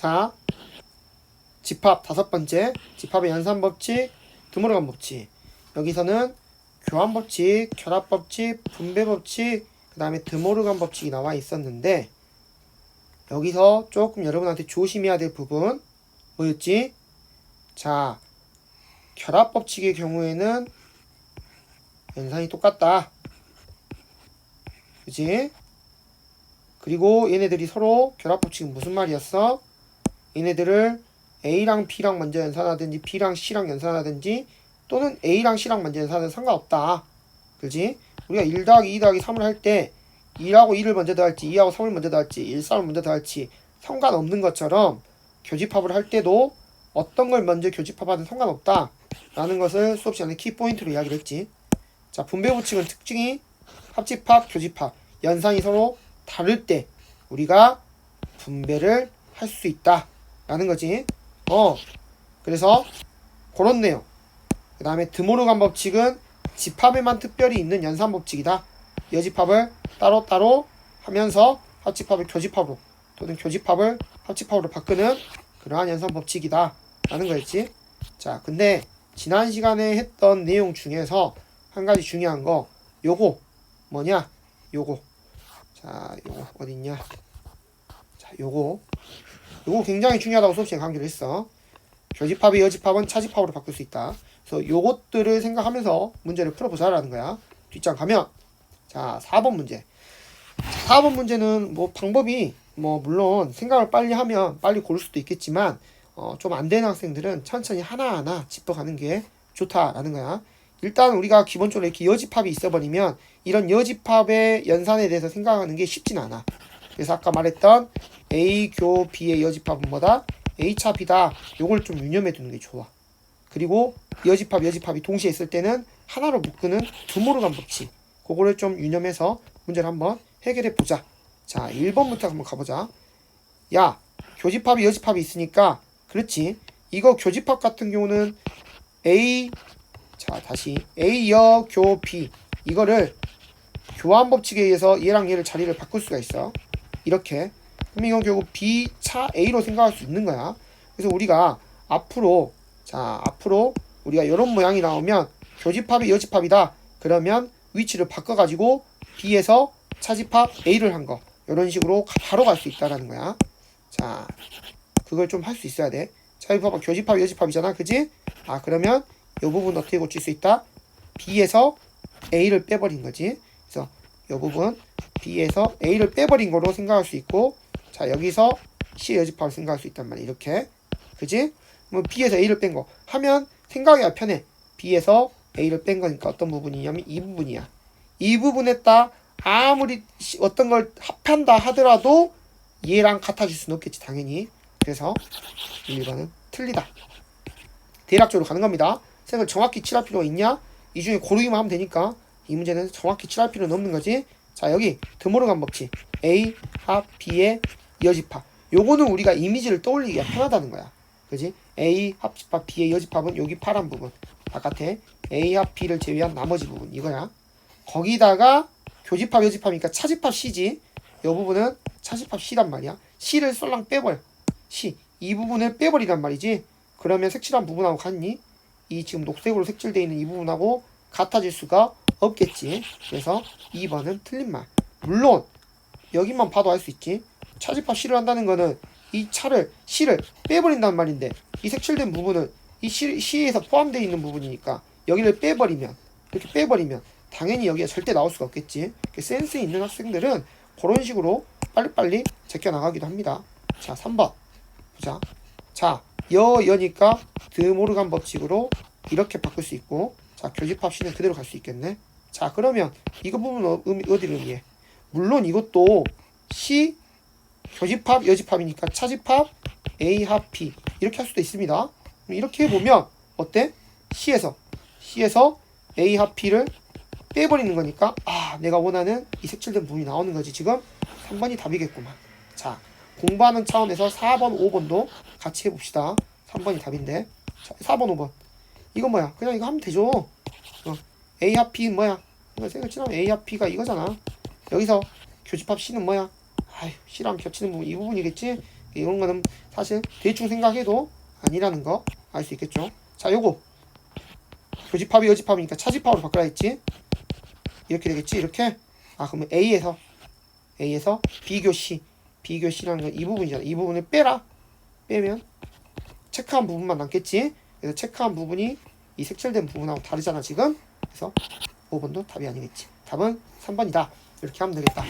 자, 집합 다섯 번째, 집합의 연산 법칙, 드모르간 법칙. 여기서는 교환 법칙, 결합 법칙, 분배 법칙, 그 다음에 드모르간 법칙이 나와 있었는데 여기서 조금 여러분한테 조심해야 될 부분 뭐였지? 자, 결합 법칙의 경우에는 연산이 똑같다. 그지? 그리고 얘네들이 서로 결합 법칙은 무슨 말이었어? 얘네들을 A랑 B랑 먼저 연산하든지 B랑 C랑 연산하든지 또는 A랑 C랑 먼저 연산하든 상관없다. 그지? 우리가 1 더하기 2 더하기 3을 할 때 2하고 2를 먼저 더할지 2하고 3을 먼저 더할지 1, 3을 먼저 더할지 상관없는 것처럼 교집합을 할 때도 어떤 걸 먼저 교집합하든 상관없다. 라는 것을 수업 시간에 키포인트로 이야기를 했지. 자, 분배 법칙은 특징이 합집합, 교집합, 연산이 서로 다를 때 우리가 분배를 할 수 있다. 라는 거지. 어. 그래서 그런 내용. 그 다음에 드모르간 법칙은 집합에만 특별히 있는 연산 법칙이다. 여집합을 따로따로 하면서 합집합을 교집합으로 또는 교집합을 합집합으로 바꾸는 그러한 연산 법칙이다. 라는 거였지. 자, 근데 지난 시간에 했던 내용 중에서 한 가지 중요한 거 요거 뭐냐? 요거. 자, 요거 어딨냐? 자, 요거. 요거 굉장히 중요하다고 수업 시간에 강조를 했어. 교집합이 여집합은 차집합으로 바꿀 수 있다. 그래서 요것들을 생각하면서 문제를 풀어보자라는 거야. 뒷장 가면 자 4번 문제. 4번 문제는 뭐 방법이 뭐 물론 생각을 빨리 하면 빨리 고를 수도 있겠지만 어, 좀 안 되는 학생들은 천천히 하나하나 짚어가는 게 좋다라는 거야. 일단 우리가 기본적으로 이렇게 여집합이 있어버리면 이런 여집합의 연산에 대해서 생각하는 게 쉽진 않아. 그래서 아까 말했던 A 교 B의 여집합은 뭐다? A 차 B다. 요걸 좀 유념해 두는 게 좋아. 그리고 여집합, 여집합이 동시에 있을 때는 하나로 묶는 두모르간 법칙. 그거를 좀 유념해서 문제를 한번 해결해 보자. 자, 1번부터 한번 가보자. 야, 교집합이 여집합이 있으니까 그렇지. 이거 교집합 같은 경우는 A 자, 다시 A 여 교 B 이거를 교환 법칙에 의해서 얘랑 얘를 자리를 바꿀 수가 있어. 이렇게. 그럼 이건 결국 B 차 A로 생각할 수 있는 거야. 그래서 우리가 앞으로 자, 앞으로 우리가 이런 모양이 나오면 교집합이 여집합이다. 그러면 위치를 바꿔 가지고 B에서 차집합 A를 한 거. 이런 식으로 가- 바로 갈 수 있다라는 거야. 자, 그걸 좀 할 수 있어야 돼. 봐봐. 교집합, 여집합이잖아. 그지? 아, 그러면 이 부분 어떻게 고칠 수 있다? B에서 A를 빼버린 거지. 그래서 이 부분 B에서 A를 빼버린 거로 생각할 수 있고, 자, 여기서 C의 여집합을 생각할 수 있단 말이야. 이렇게. 그지? 뭐 B에서 A를 뺀 거. 하면 생각이 편해. B에서 A를 뺀 거니까 어떤 부분이냐면 이 부분이야. 이 부분에다 아무리 시- 어떤 걸 합한다 하더라도 얘랑 같아질 수는 없겠지 당연히. 그래서 1번은 틀리다. 대략적으로 가는 겁니다. 생을 정확히 칠할 필요가 있냐? 이 중에 고르기만 하면 되니까 이 문제는 정확히 칠할 필요는 없는 거지. 자 여기 드모르간 법칙 A 합 B의 여집합. 요거는 우리가 이미지를 떠올리기가 편하다는 거야. 그지? A 합집합 B의 여집합은 여기 파란 부분 바깥에 A 합 B를 제외한 나머지 부분 이거야. 거기다가 교집합 여집합이니까 차집합 C지. 이 부분은 차집합 C란 말이야. C를 썰랑 빼버려. C 이 부분을 빼버리란 말이지. 그러면 색칠한 부분하고 같니? 이 지금 녹색으로 색칠되어 있는 이 부분하고 같아질 수가 없겠지. 그래서 2번은 틀린 말. 물론 여기만 봐도 알 수 있지. 차집합 C를 한다는 거는 이 차를 C를 빼버린단 말인데 이 색칠된 부분은 이 C, C에서 포함되어 있는 부분이니까 여기를 빼버리면 이렇게 빼버리면 당연히 여기에 절대 나올 수가 없겠지. 그 센스 있는 학생들은 그런 식으로 빨리빨리 제껴 나가기도 합니다. 자, 3번. 보자. 자, 여, 여니까 드모르간 법칙으로 이렇게 바꿀 수 있고, 자, 교집합 C는 그대로 갈 수 있겠네. 자, 그러면 이거 부분 어, 어디를 의미해? 물론 이것도 C, 교집합, 여집합이니까 차집합, A 합 B 이렇게 할 수도 있습니다. 이렇게 해보면 어때? C에서 C에서 A 합 B를 빼버리는 거니까 아 내가 원하는 이 색칠된 부분이 나오는 거지. 지금 3번이 답이겠구만. 자 공부하는 차원에서 4번 5번도 같이 해봅시다. 3번이 답인데. 자 4번 5번. 이거 뭐야? 그냥 이거 하면 되죠. 어, A 합 P 뭐야? 이거 생각치면 A 합 P가 이거잖아. 여기서 교집합 C는 뭐야 아휴 C랑 겹치는 부분 이 부분이겠지 이런 거는 사실 대충 생각해도 아니라는 거 알 수 있겠죠. 자, 요거 교집합이 여집합이니까 차집합으로 했지. 이렇게 되겠지. 이렇게. 아, 그러면 A에서 A에서 비교 C, 비교 C라는 건 이 부분이잖아. 이 부분을 빼라. 빼면 체크한 부분만 남겠지. 그래서 체크한 부분이 이 색칠된 부분하고 다르잖아 지금. 그래서 5번도 답이 아니겠지. 답은 3번이다. 이렇게 하면 되겠다.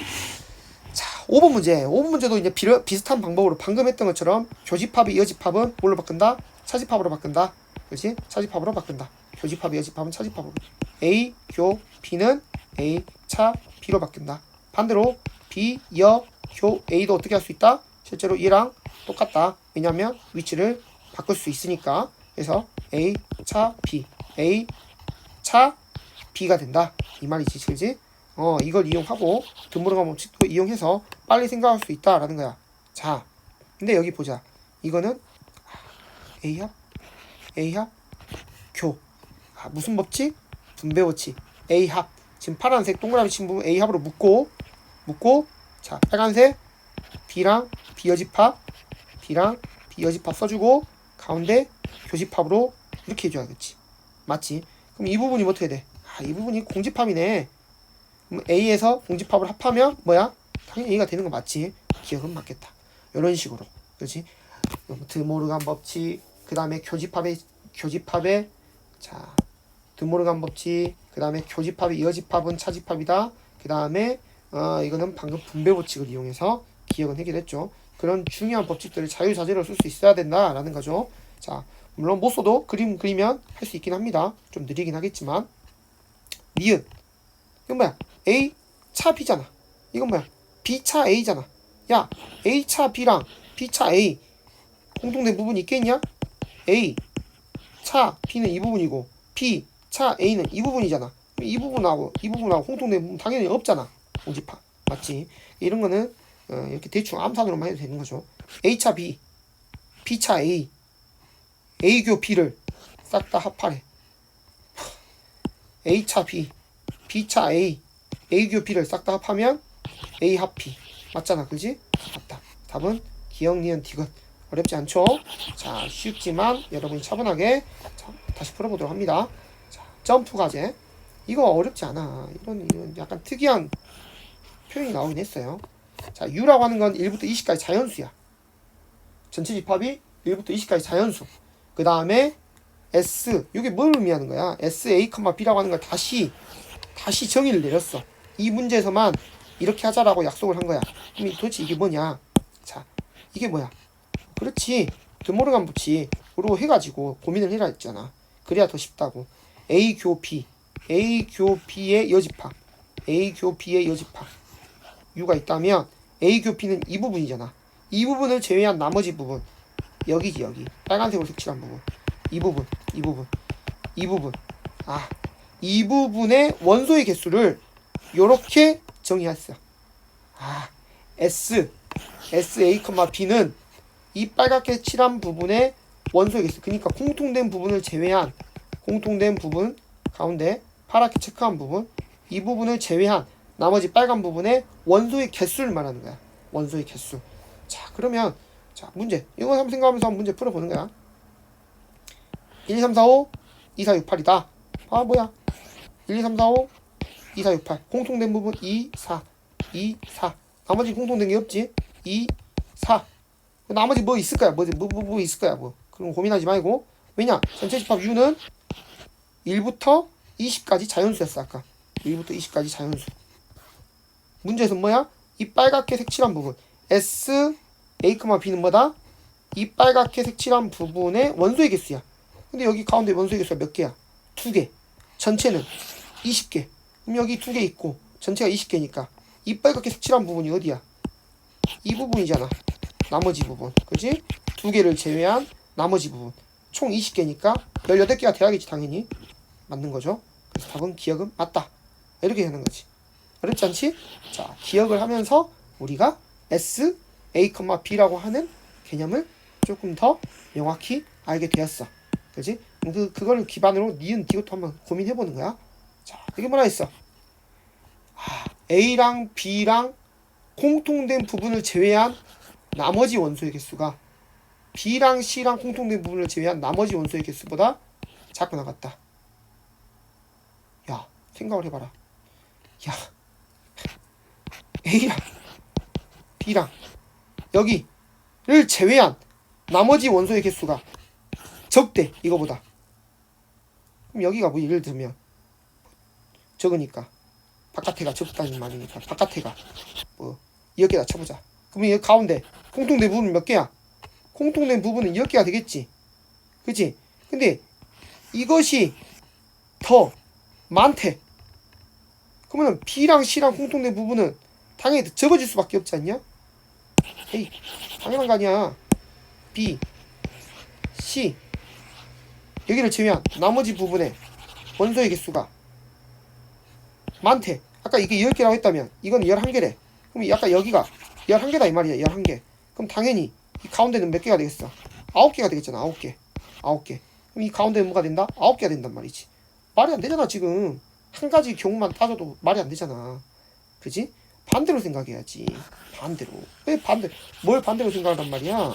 자, 5번 문제. 5번 문제도 이제 비, 비슷한 방법으로 방금 했던 것처럼 교집합이 이어집합은 뭘로 바꾼다? 차집합으로 바꾼다. 그렇지? 차집합으로 바꾼다. 교집합이 이어집합은 차집합으로. A, 교, B는 A, 차, B로 바뀐다. 반대로 B, 여, 교, A도 어떻게 할 수 있다? 실제로 얘랑 똑같다. 왜냐면 위치를 바꿀 수 있으니까. 그래서 A, 차, B. A, 차, B가 된다. 이 말이지, 실지? 어, 이걸 이용하고 드모르간 법칙도 이용해서 빨리 생각할 수 있다라는 거야. 자, 근데 여기 보자. 이거는 A합, A합, 교. 아, 무슨 법칙? 분배 법칙. A합. 지금 파란색 동그라미 친 부분 A합으로 묶고 묶고 자, 빨간색 B랑 B여집합 B랑 B여집합 써주고 가운데 교집합으로 이렇게 해줘야겠지. 맞지? 그럼 이 부분이 뭐 어떻게 돼? 아, 이 부분이 공집합이네. 그럼 A에서 공집합을 합하면 뭐야? 당연히 A가 되는 거 맞지? 기억은 맞겠다. 이런 식으로. 그렇지? 드모르간 법칙, 그 다음에 교집합의 교집합의 자 드모르간 법칙, 그 다음에 교집합의 이어집합은 차집합이다. 그 다음에 어, 이거는 방금 분배 법칙을 이용해서 기억은 해결했죠. 그런 중요한 법칙들을 자유자재로 쓸 수 있어야 된다라는 거죠. 자, 물론 못 써도 그림 그리면 할 수 있긴 합니다. 좀 느리긴 하겠지만 니은 이건 뭐야? A 차 B잖아. 이건 뭐야? B 차 A잖아. 야, A 차 B랑 B 차 A 공통된 부분이 있겠냐? A 차 B는 이 부분이고 B 차 A는 이 부분이잖아. 이 부분하고 이 부분하고 공통된 부분 당연히 없잖아. 공집합 맞지? 이런 거는 어, 이렇게 대충 암산으로만 해도 되는 거죠. A 차 B, B 차 A, A 교 B를 싹 다 합하래. A 차 B, B 차 A, A 교 B를 싹 다 합하면 A 합 B 맞잖아, 그지? 맞다. 답은 기억 니은 디귿 어렵지 않죠? 자 쉽지만 여러분이 차분하게 자, 다시 풀어보도록 합니다. 자 점프 과제 이거 어렵지 않아. 이런 이런 약간 특이한 표현이 나오긴 했어요. 자, U라고 하는 건 1부터 20까지 자연수야. 전체 집합이 1부터 20까지 자연수. 그 다음에 S, 이게 뭘 의미하는 거야? SA, B라고 하는 걸 다시, 다시 정의를 내렸어. 이 문제에서만 이렇게 하자라고 약속을 한 거야. 그럼 도대체 이게 뭐냐? 자, 이게 뭐야? 그렇지. 드모르간 법칙으로 해가지고 고민을 해라 했잖아. 그래야 더 쉽다고. A 교 B, A 교 B의 여집합, A 교 B의 여집합. U가 있다면 A 교 B는 이 부분이잖아. 이 부분을 제외한 나머지 부분 여기지 여기 빨간색으로 색칠한 부분 이 부분 이 부분 이 부분 아 이 부분의 원소의 개수를 요렇게 정의했어. 아 S S A, B는 이 빨갛게 칠한 부분의 개수 그러니까 공통된 부분을 제외한 공통된 부분 가운데 파랗게 체크한 부분 이 부분을 제외한 나머지 빨간 부분에 원소의 개수를 말하는 거야. 원소의 개수. 자, 그러면 자, 문제. 이거 한번 생각하면서 한번 문제 풀어 보는 거야. 1, 2, 3, 4, 5, 2, 4, 6, 8이다. 아, 뭐야? 1, 2, 3, 4, 5, 2, 4, 6, 8. 공통된 부분 2, 4, 2, 4. 나머지 공통된 게 없지? 2, 4. 나머지 뭐 있을 거야? 뭐, 뭐, 뭐, 뭐 있을 거야? 뭐. 그럼 고민하지 말고. 왜냐? 전체 집합 U는 1부터 20까지 자연수였어, 아까. 1부터 20까지 자연수. 문제에서 뭐야? 이 빨갛게 색칠한 부분 S, A, B는 뭐다? 이 빨갛게 색칠한 부분의 원소의 개수야. 근데 여기 가운데 원소의 개수가 몇 개야? 두 개. 전체는 20개. 그럼 여기 두 개 있고 전체가 20개니까 이 빨갛게 색칠한 부분이 어디야? 이 부분이잖아. 나머지 부분. 그지? 두 개를 제외한 나머지 부분. 총 20개니까 18개가 돼야겠지 당연히. 맞는 거죠. 그래서 답은 기억은 맞다. 이렇게 되는 거지. 어렵지 않지? 자, 기억을 하면서 우리가 S, A, B라고 하는 개념을 조금 더 명확히 알게 되었어. 그지? 그, 그거를 기반으로 니은, 디귿도 한번 고민해보는 거야. 자, 이게 뭐라 했어? 아, A랑 B랑 공통된 부분을 제외한 나머지 원소의 개수가 B랑 C랑 공통된 부분을 제외한 나머지 원소의 개수보다 작고 나갔다. 야, 생각을 해봐라. 야, A랑 B랑 여기를 제외한 나머지 원소의 개수가 적대 이거보다. 그럼 여기가 뭐 예를 들면 적으니까 바깥에가 적다는 말이니까 바깥에가 뭐 이렇게다 쳐보자. 그러면 여기 가운데 공통된 부분은 몇 개야? 공통된 부분은 10개가 되겠지. 그치? 근데 이것이 더 많대. 그러면 B랑 C랑 공통된 부분은 당연히 더 적어질 수밖에 없지 않냐? 에이, 당연한 거 아니야. B, C. 여기를 제외한 나머지 부분에 원소의 개수가 많대. 아까 이게 10개라고 했다면 이건 11개래. 그럼 아까 여기가 11개다 이 말이야. 11개. 그럼 당연히 이 가운데는 몇 개가 되겠어? 9개가 되겠잖아. 9개. 9개. 그럼 이 가운데는 뭐가 된다? 9개가 된단 말이지. 말이 안 되잖아, 지금. 한 가지 경우만 따져도 말이 안 되잖아. 그지? 반대로 생각해야지. 반대로. 왜 반대, 뭘 반대로 생각하란 말이야?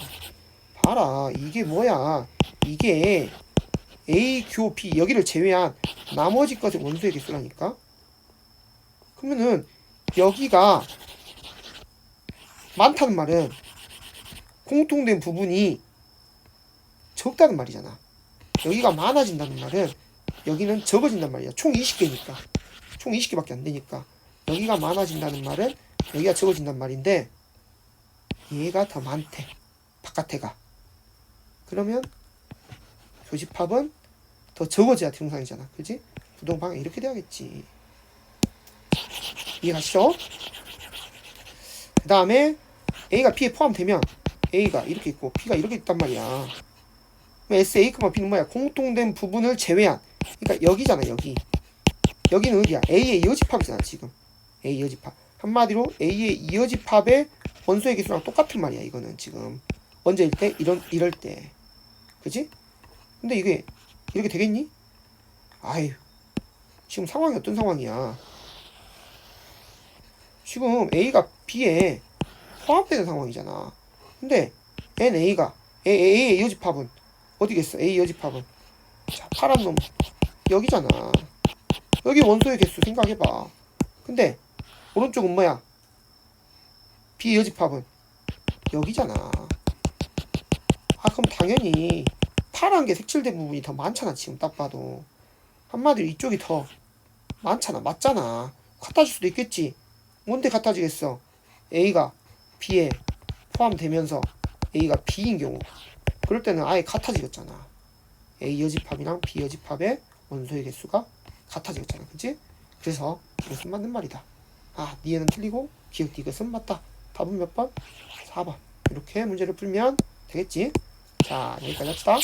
봐라. 이게 뭐야. 이게 A, Q, P 여기를 제외한 나머지 것의 원소의 개수라니까? 그러면은 여기가 많다는 말은 공통된 부분이 적다는 말이잖아. 여기가 많아진다는 말은 여기는 적어진단 말이야. 총 20개니까. 총 20개밖에 안 되니까. 여기가 많아진다는 말은 여기가 적어진단 말인데 얘가 더 많대. 바깥에가. 그러면 교집합은 더 적어져야 정상이잖아. 그지? 부동방에 이렇게 돼야겠지. 이해가시죠? 그 다음에 A가 P에 포함되면 A가 이렇게 있고 P가 이렇게 있단 말이야. SA, B는 뭐야? 공통된 부분을 제외한. 그러니까 여기잖아, 여기. 여기는 어디야? A의 이어집합이잖아, 지금. A 이어집합. 한마디로 A의 이어집합의 원소의 개수랑 똑같은 말이야, 이거는 지금. 언제일 때? 이런, 이럴 때. 그지? 근데 이게 이렇게 되겠니? 아유, 지금 상황이 어떤 상황이야? 지금 A가 B에 포함되는 상황이잖아. 근데 NA가 A, A의 이어집합은 어디겠어? A 이어집합은 자 파란 놈 여기잖아. 여기 원소의 개수 생각해봐. 근데 오른쪽은 뭐야? B 이어집합은 여기잖아. 아 그럼 당연히 파란 게 색칠된 부분이 더 많잖아 지금 딱 봐도 한마디로 이쪽이 더 많잖아 맞잖아 같아질 수도 있겠지 뭔데 같아지겠어? A가 B에 포함되면서 A가 B인 경우. 그럴 때는 아예 같아지겠잖아. A 여집합이랑 B 여집합의 원소의 개수가 같아지겠잖아. 그치? 그래서 이것은 맞는 말이다. 아 니에는 틀리고 기억 이것은 맞다. 답은 몇 번? 4번. 이렇게 문제를 풀면 되겠지? 자 여기까지 합시다